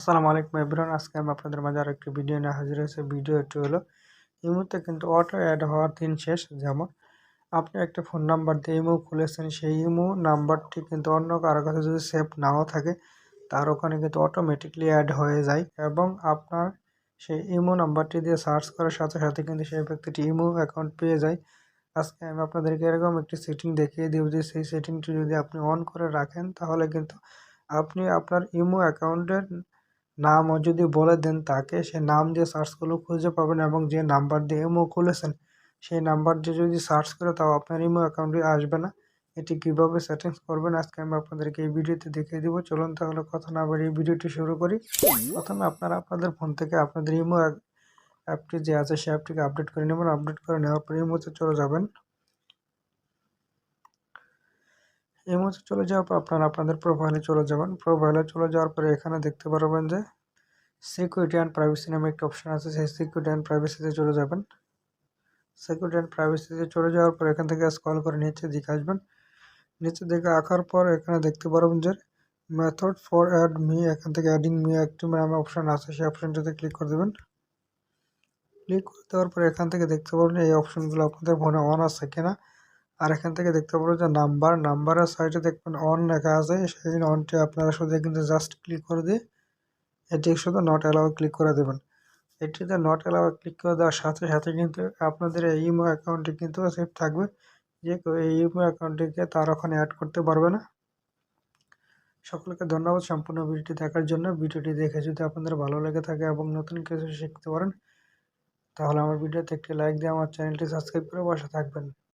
আসসালামু আলাইকুম এভরিওয়ান, আজকে আমি আপনাদের মাঝে আরেকটি ভিডিও নিয়ে হাজির হয়েছে। ভিডিও ভিডিওটি হলো ইমোতে কিন্তু অটো অ্যাড হওয়ার দিন শেষ। যেমন, আপনি একটা ফোন নাম্বার দিয়ে ইমো খুলেছেন, সেই ইমো নাম্বারটি কিন্তু অন্য কারও কাছে যদি সেভ নাও থাকে, তার ওখানে কিন্তু অটোমেটিকলি অ্যাড হয়ে যায় এবং আপনার সেই ইমো নাম্বারটি দিয়ে সার্চ করার সাথে সাথে কিন্তু সেই ব্যক্তিটি ইমো অ্যাকাউন্ট পেয়ে যায়। আজকে আমি আপনাদেরকে এরকম একটি সেটিং দেখিয়ে দেব যে, সেই সেটিংটি যদি আপনি অন করে রাখেন, তাহলে কিন্তু আপনি আপনার ইমো অ্যাকাউন্টের নামও যদি বলে দেন তাকে, সে নাম দিয়ে সার্চ করলেও খুঁজে পাবেন এবং যে নাম্বার দিয়ে ইমো খুলেছেন, সেই নাম্বার দিয়ে যদি সার্চ করে তাও আপনার ইমো অ্যাকাউন্টে আসবে না। এটি কীভাবে সেটিংস করবেন আজকে আমি আপনাদেরকে এই ভিডিওতে দেখিয়ে দিব। চলুন তাহলে কথা না বাড়িয়ে ভিডিওটি শুরু করি। প্রথমে আপনারা আপনাদের ফোন থেকে আপনাদের ইমো অ্যাপটি যে আছে, সেই অ্যাপটিকে আপডেট করে নেবেন। আপডেট করে নেওয়ার পর ইমোতে চলে যাবেন। ইমোতে চলে যাওয়ার পর আপনারা আপনাদের প্রোফাইলে চলে যাবেন। প্রোফাইলে চলে যাওয়ার পরে এখানে দেখতে পারবেন যে সিকিউরিটি অ্যান্ড প্রাইভেসি নামে একটা অপশান আছে। সেই সিকিউরিটি অ্যান্ড প্রাইভেসিতে চলে যাবেন। সিকিউরিটি অ্যান্ড প্রাইভেসিতে চলে যাওয়ার পর এখান থেকে স্কল করে নিচে দিকে আসবেন। নিচে দিকে আঁকার পর এখানে দেখতে পারবেন যে মেথড ফর অ্যাড মি এখান থেকে অ্যাডিং মি একটি নামে অপশান আছে। সেই অপশানটাতে ক্লিক করে দেবেন। ক্লিক করে দেওয়ার পর এখান থেকে দেখতে পারবেন এই অপশানগুলো আপনাদের ফোনে অন আছে কিনা। আর এখান থেকে দেখতে পারবেন যে নাম্বার, নাম্বারের সাইডে দেখবেন অন লেখা আছে। সেই অনটি আপনারা শুধু কিন্তু জাস্ট ক্লিক করে দিয়ে এটি শুধু নট অ্যালাউ ক্লিক করে দেবেন। এটিতে নট অ্যালাউ ক্লিক করে দেওয়ার সাথে সাথে কিন্তু আপনাদের এই ইমো অ্যাকাউন্টটি কিন্তু সেভ থাকবে। যে এই ইমো অ্যাকাউন্টটিকে তার ওখানে অ্যাড করতে পারবে না। সকলকে ধন্যবাদ সম্পূর্ণ ভিডিওটি দেখার জন্য। ভিডিওটি দেখে যদি আপনাদের ভালো লেগে থাকে এবং নতুন কিছু শিখতে পারেন, তাহলে আমার ভিডিওতে একটি লাইক দিয়ে আমার চ্যানেলটি সাবস্ক্রাইব করে বসে থাকবেন।